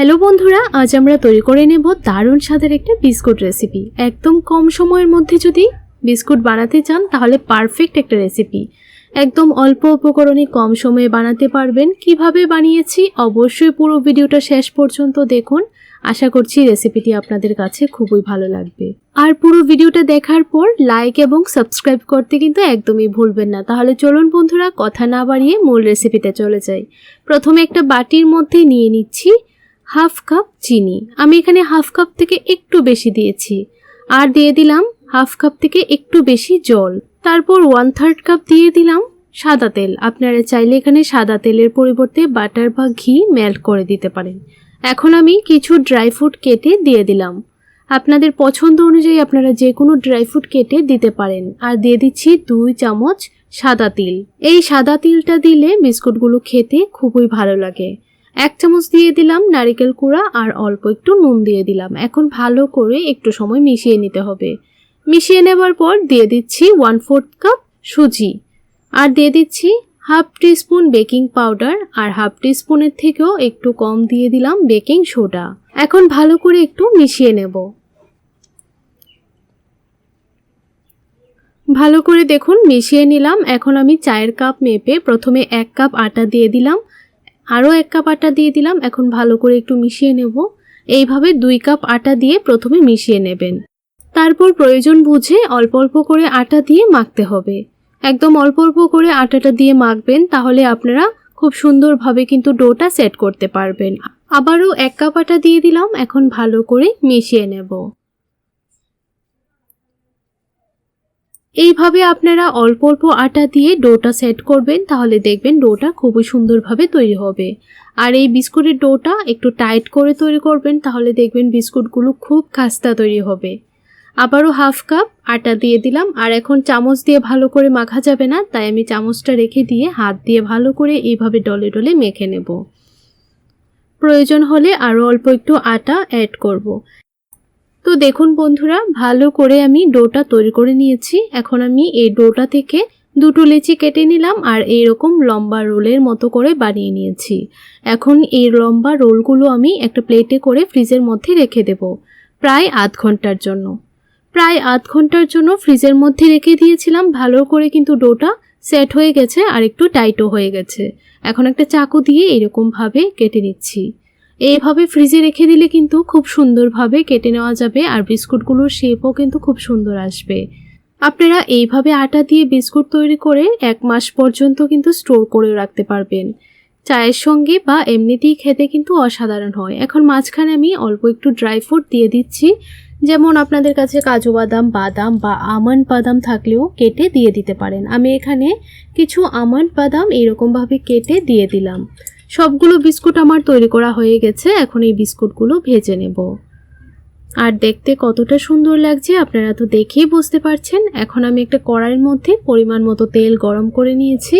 Hello বন্ধুরা, আজ আমরা তৈরি করে নেব দারুণ স্বাদের একটা বিস্কুট রেসিপি একদম কম সময়ের মধ্যে যদি বিস্কুট বানাতে চান, তাহলে পারফেক্ট একটা রেসিপি একদম অল্প উপকরণে কম সময়ে বানাতে পারবেন। কীভাবে বানিয়েছি, অবশ্যই পুরো ভিডিওটা শেষ পর্যন্ত দেখুন। আশা করছি রেসিপিটি আপনাদের কাছে খুবই ভালো লাগবে। আর পুরো ভিডিওটা দেখার পর লাইক এবং সাবস্ক্রাইব করতে কিন্তু একদমই ভুলবেন না। তাহলে চলুন বন্ধুরা, কথা না বাড়িয়ে মূল রেসিপিতে চলে যাই। প্রথমে একটা বাটির মধ্যে নিয়ে নিচ্ছি। হাফ কাপ চিনি। আমি এখানে হাফ কাপ থেকে একটু বেশি দিয়েছি। আর দিয়ে দিলাম হাফ কাপ থেকে একটু বেশি জল। তারপর ওয়ান থার্ড কাপ দিয়ে দিলাম সাদা তেল। আপনারা চাইলে এখানে সাদা তেলের পরিবর্তে বাটার বা ঘি মেল্ট করে দিতে পারেন। এখন আমি কিছু ড্রাই ফ্রুট কেটে দিয়ে দিলাম। আপনাদের পছন্দ অনুযায়ী আপনারা যে কোনো ড্রাই ফ্রুট কেটে দিতে পারেন। আর দিয়ে দিচ্ছি দুই চামচ সাদা তিল। এই সাদা তিলটা দিলে বিস্কুটগুলো খেতে খুবই ভালো লাগে। এক চামচ দিয়ে দিলাম নারিকেল কুড়া আর অল্প একটু নুন দিয়ে দিলাম। এখন ভালো করে একটু সময় মিশিয়ে নিতে হবে। মিশিয়ে নেবার পর দিয়ে দিচ্ছি ওয়ান ফোর্থ কাপ সুজি আর দিয়ে দিচ্ছি হাফ স্পুন বেকিং পাউডার আর হাফ স্পুনের থেকেও একটু কম দিয়ে দিলাম বেকিং সোডা। এখন ভালো করে একটু মিশিয়ে নেব। ভালো করে দেখুন, মিশিয়ে নিলাম। এখন আমি চায়ের কাপ মেপে প্রথমে এক কাপ আটা দিয়ে দিলাম। আরও এক কাপ আটা দিয়ে দিলাম। এখন ভালো করে একটু মিশিয়ে নেব। এইভাবে দুই কাপ আটা দিয়ে প্রথমে মিশিয়ে নেবেন। তারপর প্রয়োজন বুঝে অল্প অল্প করে আটা দিয়ে মাখতে হবে। একদম অল্প অল্প করে আটাটা দিয়ে মাখবেন, তাহলে আপনারা খুব সুন্দরভাবে কিন্তু ডোটা সেট করতে পারবেন। আবারও এক কাপ আটা দিয়ে দিলাম। এখন ভালো করে মিশিয়ে নেব। এইভাবে আপনারা অল্প অল্প আটা দিয়ে ডোটা সেট করবেন, তাহলে দেখবেন ডোটা খুবই সুন্দরভাবে তৈরি হবে। আর এই বিস্কুটের ডোটা একটু টাইট করে তৈরি করবেন, তাহলে দেখবেন বিস্কুটগুলো খুব খাস্তা তৈরি হবে। আবারও হাফ কাপ আটা দিয়ে দিলাম, আর এখন চামচ দিয়ে ভালো করে মাখা যাবে না, তাই আমি চামচটা রেখে দিয়ে হাত দিয়ে ভালো করে এইভাবে ডলে ডলে মেখে নেব। প্রয়োজন হলে আরও অল্প একটু আটা অ্যাড করব। তো দেখুন বন্ধুরা, ভালো করে আমি ডোটা তৈরি করে নিয়েছি। এখন আমি এই ডোটা থেকে দুটো লেচি কেটে নিলাম আর এইরকম লম্বা রোলের মতো করে বানিয়ে নিয়েছি। এখন এই লম্বা রোলগুলো আমি একটা প্লেটে করে ফ্রিজের মধ্যে রেখে দেব, প্রায় আধ ঘণ্টার জন্য। প্রায় আধ ঘণ্টার জন্য ফ্রিজের মধ্যে রেখে দিয়েছিলাম, ভালো করে কিন্তু ডোটা সেট হয়ে গেছে আর একটু টাইটও হয়ে গেছে। এখন একটা চাকু দিয়ে এরকমভাবে কেটে নিচ্ছি। এইভাবে ফ্রিজে রেখে দিলে কিন্তু খুব সুন্দরভাবে কেটে নেওয়া যাবে আর বিস্কুটগুলোর শেপও কিন্তু খুব সুন্দর আসবে। আপনারা এইভাবে আটা দিয়ে বিস্কুট তৈরি করে এক মাস পর্যন্ত কিন্তু স্টোর করে রাখতে পারবেন। চায়ের সঙ্গে বা এমনিতেই খেতে কিন্তু অসাধারণ হয়। এখন মাঝখানে আমি অল্প একটু ড্রাই ফ্রুট দিয়ে দিচ্ছি। যেমন আপনাদের কাছে কাজু বাদাম বাদাম বা আমন্ড বাদাম থাকলেও কেটে দিয়ে দিতে পারেন। আমি এখানে কিছু আমন্ড বাদাম এরকমভাবে কেটে দিয়ে দিলাম। সবগুলো বিস্কুট আমার তৈরি করা হয়ে গেছে, এখন এই বিস্কুটগুলো ভেজে নেব। আর দেখতে কতটা সুন্দর লাগছে, আপনারা তো দেখেই বুঝতে পারছেন। এখন আমি একটা কড়াইয়ের মধ্যে পরিমাণ মতো তেল গরম করে নিয়েছি,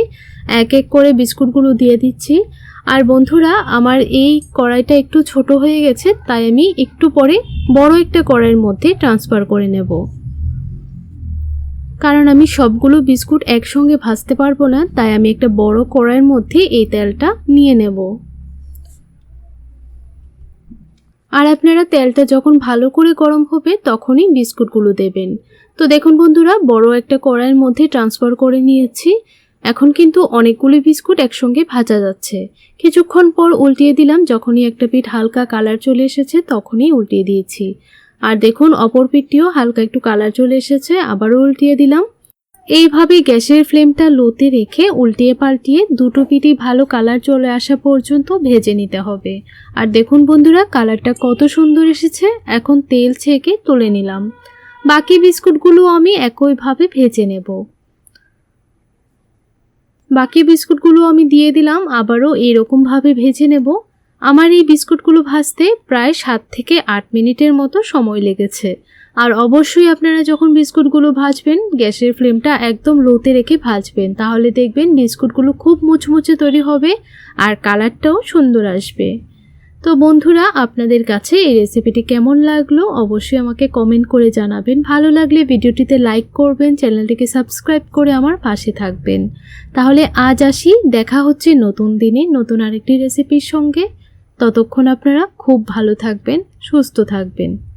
এক এক করে বিস্কুটগুলো দিয়ে দিচ্ছি। আর বন্ধুরা, আমার এই কড়াইটা একটু ছোট হয়ে গেছে, তাই আমি একটু পরে বড় একটা কড়াইয়ের মধ্যে ট্রান্সফার করে নেব। কারণ আমি সবগুলো বিস্কুট একসঙ্গে ভাজতে পারব না, তাই আমি একটা বড় কড়াইয়ের মধ্যে এই তেলটা নিয়ে নেব। আর আপনারা তেলটা যখন ভালো করে গরম হবে, তখনই বিস্কুটগুলো দেবেন। তো দেখুন বন্ধুরা, বড় একটা কড়াইয়ের মধ্যে ট্রান্সফার করে নিয়েছি। এখন কিন্তু অনেকগুলি বিস্কুট একসঙ্গে ভাজা যাচ্ছে। কিছুক্ষণ পর উল্টিয়ে দিলাম, যখনই একটা পিঠ হালকা কালার চলে এসেছে, তখনই উল্টিয়ে দিয়েছি। আর দেখুন, অপর পিঠটিও হালকা একটু কালার চলে এসেছে, আবারও উল্টিয়ে দিলাম। এইভাবে গ্যাসের ফ্লেমটা লোতে রেখে উল্টিয়ে পাল্টিয়ে দুটো পিঠই ভালো কালার চলে আসা পর্যন্ত ভেজে নিতে হবে। আর দেখুন বন্ধুরা, কালারটা কত সুন্দর এসেছে, এখন তেল ছেঁকে তুলে নিলাম। বাকি বিস্কুটগুলো আমি একইভাবে ভেজে নেব। বাকি বিস্কুটগুলো আমি দিয়ে দিলাম, আবারও এরকমভাবে ভেজে নেব। আমার এই বিস্কুটগুলো ভাজতে প্রায় সাত থেকে আট মিনিটের মতো সময় লেগেছে। আর অবশ্যই আপনারা যখন বিস্কুটগুলো ভাজবেন, গ্যাসের ফ্লেমটা একদম লোতে রেখে ভাজবেন, তাহলে দেখবেন বিস্কুটগুলো খুব মুচমুচে তৈরি হবে আর কালারটাও সুন্দর আসবে। তো বন্ধুরা, আপনাদের কাছে এই রেসিপিটি কেমন লাগল অবশ্যই আমাকে কমেন্ট করে জানাবেন। ভালো লাগলে ভিডিওটিতে লাইক করবেন, চ্যানেলটিকে সাবস্ক্রাইব করে আমার পাশে থাকবেন। তাহলে আজ আসি, দেখা হচ্ছে নতুন দিনে নতুন আরেকটি রেসিপির সঙ্গে। ততক্ষণ আপনারা খুব ভালো থাকবেন সুস্থ থাকবেন।